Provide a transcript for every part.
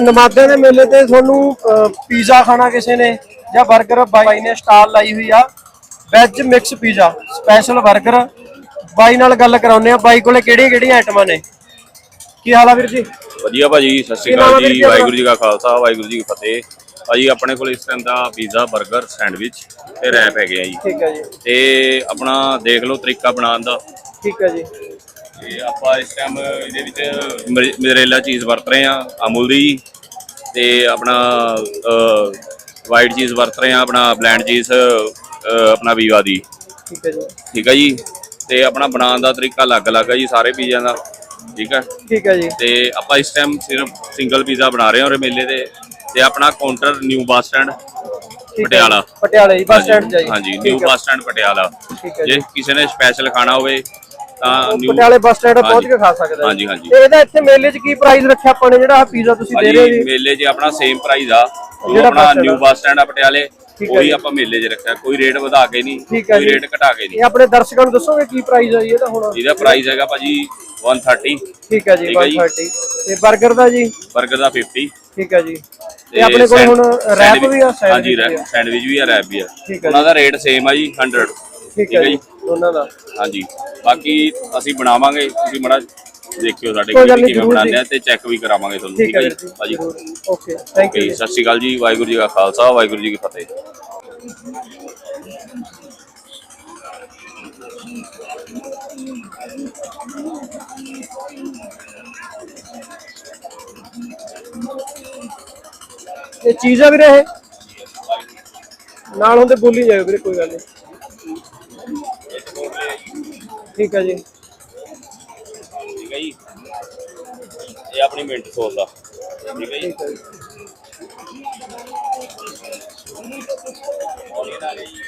ਨਮਾਜ਼ਾਂ ਦੇ ਮੇਲੇ ਤੇ ਤੁਹਾਨੂੰ ਪੀਜ਼ਾ ਖਾਣਾ ਕਿਸੇ ਨੇ ਜਾਂ 버ਗਰ ਬਾਈ ਨੇ ਸਟਾਲ ਲਾਈ ਹੋਈ ਆ। ਵੈਜ ਮਿਕਸ ਪੀਜ਼ਾ ਸਪੈਸ਼ਲ 버ਗਰ ਬਾਈ ਨਾਲ ਗੱਲ ਕਰਾਉਨੇ ਆ ਬਾਈ ਕੋਲੇ ਕਿਹੜੀਆਂ ਕਿਹੜੀਆਂ ਆਈਟਮਾਂ ਨੇ? ਕੀ ਹਾਲ ਆ ਵੀਰ ਜੀ? ਵਧੀਆ ਭਾਜੀ ਸਤਿ ਸ਼੍ਰੀ ਅਕਾਲ ਜੀ ਵਾਹਿਗੁਰੂ ਜੀ ਕਾ ਖਾਲਸਾ ਵਾਹਿਗੁਰੂ ਜੀ ਕੀ ਫਤਿਹ। ਭਾਜੀ ਆਪਣੇ ਕੋਲ ਇਸ ਤਰ੍ਹਾਂ ਦਾ ਪੀਜ਼ਾ 버ਗਰ ਸੈਂਡਵਿਚ ਤੇ ਰੈਪ ਹੈਗੇ ਆ ਜੀ। ਠੀਕ ਹੈ ਜੀ। ਤੇ ਆਪਣਾ ਦੇਖ ਲਓ ਤਰੀਕਾ ਬਣਾਉਣ ਦਾ। ਠੀਕ ਹੈ ਜੀ। ਤੇ ਆਪਾਂ ਇਸ ਟਾਈਮ ਇਹਦੇ ਵਿੱਚ ਮੋਜ਼ਰੇਲਾ ਚੀਜ਼ ਵਰਤ ਰਹੇ ਆ ਅਮੂਲ ਦੀ। ਜੀ। ਤੇ ਆਪਣਾ ਵਾਈਟ ਚੀਜ਼ ਵਰਤ ਰਹੇ ਆ ਆਪਣਾ ਬਲੈਂਡ ਚੀਜ਼ ਆਪਣਾ ਵੀਵਾ ਦੀ। ਠੀਕ ਹੈ ਜੀ। ਠੀਕ ਹੈ ਜੀ? ਤੇ ਆਪਣਾ ਬਣਾਉਣ ਦਾ ਤਰੀਕਾ ਅਲੱਗ-ਅਲੱਗ ਹੈ ਜੀ ਸਾਰੇ ਪੀਜ਼ਿਆਂ ਦਾ। ਠੀਕ ਹੈ? ਠੀਕ ਹੈ ਜੀ। ਤੇ ਆਪਾਂ ਇਸ ਟਾਈਮ ਸਿਰਫ ਸਿੰਗਲ ਪੀਜ਼ਾ ਬਣਾ ਰਹੇ ਹਾਂ ਔਰ ਮੇਲੇ ਦੇ ਤੇ ਆਪਣਾ counter new bus stand Patiala. ਜੀ। ਪਟਿਆਲੇ। ਜੀ ਬੱਸ ਸਟੈਂਡ ਜਾਈ ਹਾਂਜੀ ਨਿਊ ਬੱਸ ਸਟੈਂਡ ਪਟਿਆਲਾ। ਜੇ। ਕਿਸੇ ਨੇ ਸਪੈਸ਼ਲ ਖਾਣਾ ਹੋਵੇ ਤਾਂ ਨਿਊ ਪਟਿਆਲੇ ਬੱਸ ਸਟੈਂਡ ਪਹੁੰਚ ਹਾਂਜੀ। ਕੇ ਖਾ ਸਕਦਾ ਹਾਂਜੀ, ਹਾਂਜੀ। ਤੇ ਇਹਦਾ ਇੱਥੇ ਮੇਲੇ 'ਚ ਕੀ ਪ੍ਰਾਈਸ ਰੱਖਿਆ ਆਪਾਂ ਨੇ? ਜਿਹੜਾ ਪੀਜ਼ਾ ਤੁਸੀਂ ਦੇ ਰਹੇ ਹੋ ਭਾਜੀ ਜੀ ਮੇਲੇ 'ਚ ਆਪਣਾ ਸੇਮ ਪ੍ਰਾਈਸ ਆ। ਜੋ ਜਿਹੜਾ ਆਪਣਾ ਬੱਸ ਸਟੈਂਡ ਨਿਊ ਆ। ਬੱਸ ਸਟੈਂਡ ਆ ਪਟਿਆਲੇ। ਠੀਕ ਹੈ ਉਹੀ ਜੀ। ਆਪਾਂ ਮੇਲੇ 'ਚ ਰੱਖਿਆ। ਕੋਈ ਰੇਟ ਵਧਾ ਕੇ ਨਹੀਂ ਠੀਕ ਹੈ ਕੋਈ ਜੀ। ਰੇਟ ਘਟਾ ਕੇ ਨਹੀਂ। ਇਹ ਆਪਣੇ ਦਰਸ਼ਕਾਂ ਨੂੰ ਦੱਸੋਗੇ ਕੀ ਪ੍ਰਾਈਸ ਆ ਜੀ? ਇਹਦਾ ਹੁਣ ਇਹਦਾ ਪ੍ਰਾਈਸ ਹੈਗਾ ਭਾਜੀ 130 ਠੀਕ ਹੈ ਜੀ ਠੀਕ ਹੈ ਜੀ। 130 ਤੇ 버ਗਰ ਦਾ ਜੀ? 버ਗਰ ਦਾ 50 ਠੀਕ ਹੈ ਜੀ। ਤੇ ਆਪਣੇ ਕੋਲ ਸੈਂਡ- ਹੁਣ ਰੈਪ ਸੈਂਡਵਿਚ- ਵੀ ਆ ਹਾਂਜੀ ਸੈਂਡਵਿਚ ਵੀ ਆ। ਸੈਂਡਵਿਚ ਵੀ ਆ ਰੈਪ ਵੀ ਆ। ਉਹਨਾਂ ਦਾ ਰੇਟ ਸੇਮ ਆ ਜੀ 100 ਠੀਕ ਹੈ ਜੀ। ਦੋਨਾਂ ਦਾ। ਹਾਂਜੀ। ਬਾਕੀ ਅਸੀਂ ਬਣਾਵਾਂਗੇ ਤੁਸੀਂ ਮੜਾ ਦੇਖਿਓ ਸਾਡੇ ਕੋਈ ਗੱਲ ਕਿਵੇਂ ਜ਼ਰੂਰ ਬਣਾਉਂਦੇ ਆ। ਤੇ ਚੈੱਕ ਵੀ ਕਰਾਵਾਂਗੇ ਤੁਹਾਨੂੰ ਠੀਕ ਹੈ ਵੀਰ ਜੀ? ਭਾਜੀ ਓਕੇ ਥੈਂਕ ਓਕੇ ਯੂ ਸਤਿ ਸ਼੍ਰੀ ਅਕਾਲ ਜੀ ਵਾਹਿਗੁਰੂ ਜੀ ਕਾ ਖਾਲਸਾ ਵਾਹਿਗੁਰੂ ਜੀ ਕੀ ਫਤਿਹ। ਇਹ ਚੀਜ਼ ਆ ਵੀਰੇ ਇਹ? ਨਾਲ ਹੁੰਦੇ ਬੋਲੀ ਜਾਇਓ ਵੀਰੇ ਕੋਈ ਗੱਲ ਨਹੀਂ। ਠੀਕ ਹੈ ਜੀ। ਠੀਕ ਹੈ ਜੀ। ਇਹ ਆਪਣੀ ਮਿੰਟ ਸੋਲ ਦਾ। ਠੀਕ ਹੈ ਜੀ। ਹੈ ਜੀ।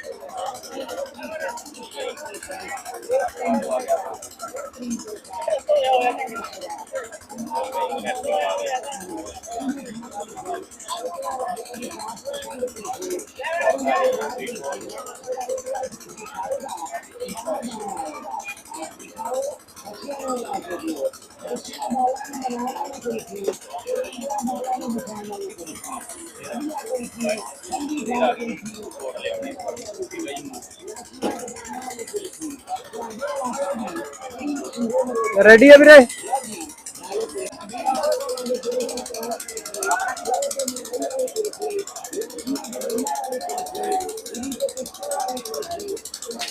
ਰੈਡੀ ਆ ਵੀਰੇ